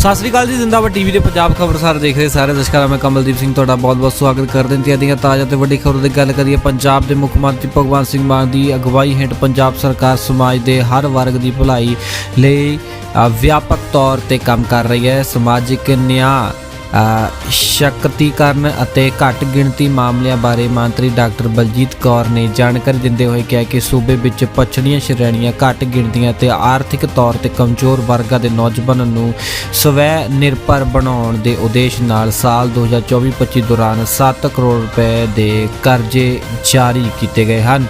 ਸਤਿ ਸ੍ਰੀ ਅਕਾਲ ਜੀ, ਜ਼ਿੰਦਾਬਾਦ ਟੀਵੀ ਦੇ ਪੰਜਾਬ ਖਬਰਸਾਰ ਦੇਖ ਰਹੇ ਸਾਰੇ ਦਰਸ਼ਕਾਂ ਦਾ, ਮੈਂ ਕਮਲਦੀਪ ਸਿੰਘ ਤੁਹਾਡਾ ਬਹੁਤ-ਬਹੁਤ ਸਵਾਗਤ ਕਰਦੇ ਹਾਂ। ਤੇ ਅਦੀਆਂ ਤਾਜ਼ਾ ਤੇ ਵੱਡੀ ਖਬਰ ਦੀ ਗੱਲ ਕਰੀਏ, ਪੰਜਾਬ ਦੇ ਮੁੱਖ ਮੰਤਰੀ ਭਗਵੰਤ ਸਿੰਘ ਮਾਨ ਦੀ ਅਗਵਾਈ ਹੇਠ ਪੰਜਾਬ ਸਰਕਾਰ ਸਮਾਜ ਦੇ ਹਰ ਵਰਗ ਦੀ ਭਲਾਈ ਲਈ ਵਿਆਪਕ ਤੌਰ ਤੇ ਕੰਮ ਕਰ ਰਹੀ ਹੈ। ਸਮਾਜਿਕ ਨਿਆਂ ਸ਼ਕਤੀਕਰਨ ਅਤੇ ਘੱਟ ਗਿਣਤੀ ਮਾਮਲਿਆਂ ਬਾਰੇ ਮੰਤਰੀ ਡਾਕਟਰ ਬਲਜੀਤ ਕੌਰ ਨੇ ਜਾਣਕਾਰੀ ਦਿੰਦੇ ਹੋਏ ਕਿਹਾ ਕਿ ਸੂਬੇ ਵਿੱਚ ਪਛੜੀਆਂ ਸ਼੍ਰੇਣੀਆਂ ਘੱਟ ਗਿਣਤੀਆਂ ਤੇ ਆਰਥਿਕ ਤੌਰ ਤੇ ਕਮਜ਼ੋਰ ਵਰਗਾਂ ਦੇ ਨੌਜਵਾਨਾਂ ਨੂੰ ਸਵੈ ਨਿਰਭਰ ਬਣਾਉਣ ਦੇ ਉਦੇਸ਼ ਨਾਲ ਸਾਲ 2024-25 ਦੌਰਾਨ 7 ਕਰੋੜ ਰੁਪਏ ਦੇ ਕਰਜ਼ੇ ਜਾਰੀ ਕੀਤੇ ਗਏ ਹਨ।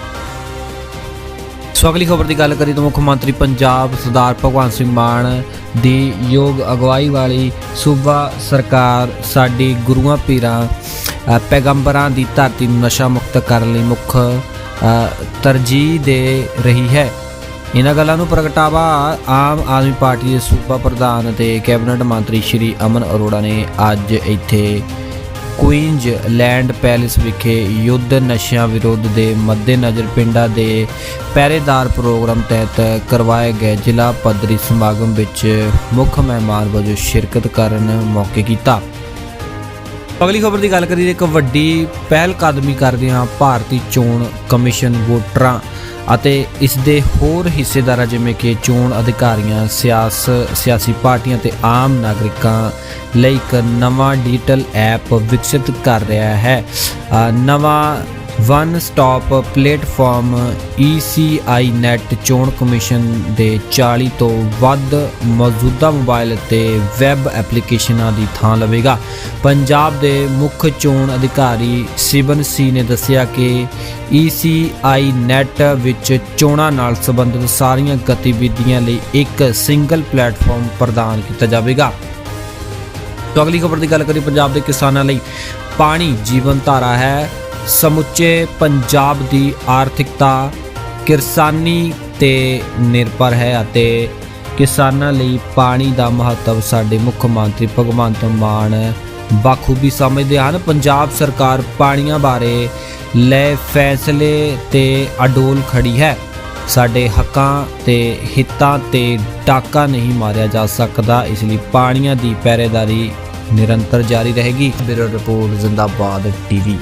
ਸੋ ਅਗਲੀ ਖਬਰ ਦੀ ਗੱਲ ਕਰੀ ਤਾਂ ਮੁੱਖ ਮੰਤਰੀ ਪੰਜਾਬ ਸਰਦਾਰ ਭਗਵੰਤ ਸਿੰਘ ਮਾਨ ਦੀ ਯੋਗ ਅਗਵਾਈ ਵਾਲੀ ਸੂਬਾ ਸਰਕਾਰ ਸਾਡੀ ਗੁਰੂਆਂ ਪੀਰਾਂ ਪੈਗੰਬਰਾਂ ਦੀ ਧਰਤੀ ਨੂੰ ਨਸ਼ਾ ਮੁਕਤ ਕਰਨ ਲਈ ਮੁੱਖ ਤਰਜੀਹ ਦੇ ਰਹੀ ਹੈ। ਇਹਨਾਂ ਗੱਲਾਂ ਨੂੰ ਪ੍ਰਗਟਾਵਾ ਆਮ ਆਦਮੀ ਪਾਰਟੀ ਦੇ ਸੂਬਾ ਪ੍ਰਧਾਨ ਅਤੇ ਕੈਬਨਿਟ ਮੰਤਰੀ ਸ਼੍ਰੀ ਅਮਨ ਅਰੋੜਾ ਨੇ ਅੱਜ ਇੱਥੇ ਕੁਈਨਜ਼ ਲੈਂਡ ਪੈਲੇਸ ਵਿਖੇ ਯੁੱਧ ਨਸ਼ਿਆਂ ਵਿਰੋਧ ਦੇ ਮੱਦੇਨਜ਼ਰ ਪਿੰਡਾਂ ਦੇ ਪਹਿਰੇਦਾਰ ਪ੍ਰੋਗਰਾਮ ਤਹਿਤ ਕਰਵਾਏ ਗਏ ਜ਼ਿਲ੍ਹਾ ਪੱਧਰੀ ਸਮਾਗਮ ਵਿੱਚ ਮੁੱਖ ਮਹਿਮਾਨ ਵਜੋਂ ਸ਼ਿਰਕਤ ਕਰਨ ਮੌਕੇ ਕੀਤਾ। ਅਗਲੀ ਖਬਰ ਦੀ ਗੱਲ ਕਰੀਏ, ਇੱਕ ਵੱਡੀ ਪਹਿਲ ਕਦਮੀ ਕਰਦੇ ਹਾਂ ਭਾਰਤੀ ਚੋਣ ਕਮਿਸ਼ਨ ਵੋਟਰਾਂ ਅਤੇ ਇਸ ਦੇ ਹੋਰ ਹਿੱਸੇਦਾਰਾਂ, ਜਿਵੇਂ ਕਿ ਚੋਣ ਅਧਿਕਾਰੀਆਂ, ਸਿਆਸ, ਸਿਆਸੀ ਪਾਰਟੀਆਂ ਤੇ ਆਮ ਨਾਗਰਿਕਾਂ ਲਈ ਇੱਕ ਨਵਾਂ ਡਿਜੀਟਲ ਐਪ ਵਿਕਸਿਤ ਕਰ ਰਿਹਾ ਹੈ। ਨਵਾਂ one stop platform ECI net ਚੋਣ ਕਮਿਸ਼ਨ ਦੇ 40 ਤੋਂ ਵੱਧ ਮੌਜੂਦਾ ਮੋਬਾਈਲ ਅਤੇ ਵੈਬ ਐਪਲੀਕੇਸ਼ਨਾਂ ਦੀ ਥਾਂ ਲਵੇਗਾ। ਪੰਜਾਬ ਦੇ ਮੁੱਖ ਚੋਣ ਅਧਿਕਾਰੀ ਸਿਵਨ ਸੀ ਨੇ ਦੱਸਿਆ ਕਿ ECI ਨੈਟ ਵਿੱਚ ਚੋਣਾਂ ਨਾਲ ਸੰਬੰਧਿਤ ਸਾਰੀਆਂ ਗਤੀਵਿਧੀਆਂ ਲਈ ਇੱਕ ਸਿੰਗਲ ਪਲੇਟਫਾਰਮ ਪ੍ਰਦਾਨ ਕੀਤਾ ਜਾਵੇਗਾ। ਤੋਂ ਅਗਲੀ ਖਬਰ ਦੀ ਗੱਲ ਕਰੀ ਪੰਜਾਬ ਦੇ ਕਿਸਾਨਾਂ ਲਈ। ਪਾਣੀ ਜੀਵਨ ਧਾਰਾ ਹੈ। ਸਮੁੱਚੇ ਪੰਜਾਬ ਦੀ ਆਰਥਿਕਤਾ ਕਿਰਸਾਨੀ ਤੇ ਨਿਰਭਰ ਹੈ ਅਤੇ ਕਿਸਾਨਾਂ ਲਈ ਪਾਣੀ ਦਾ ਮਹੱਤਵ ਸਾਡੇ ਮੁੱਖ ਮੰਤਰੀ ਭਗਵੰਤ ਮਾਨ ਬਾਖੂਬੀ ਸਮਝਦੇ ਹਨ। ਪੰਜਾਬ ਸਰਕਾਰ ਪਾਣੀਆਂ ਬਾਰੇ ਲੈ ਫੈਸਲੇ ਤੇ ਅਡੋਲ ਖੜੀ ਹੈ। ਸਾਡੇ ਹੱਕਾਂ ਤੇ ਹਿੱਤਾਂ ਤੇ ਡਾਕਾ ਨਹੀਂ ਮਾਰਿਆ ਜਾ ਸਕਦਾ। ਇਸ ਲਈ ਪਾਣੀਆਂ ਦੀ ਪਹਿਰੇਦਾਰੀ ਨਿਰੰਤਰ ਜਾਰੀ ਰਹੇਗੀ। Bureau report, Zindabad TV.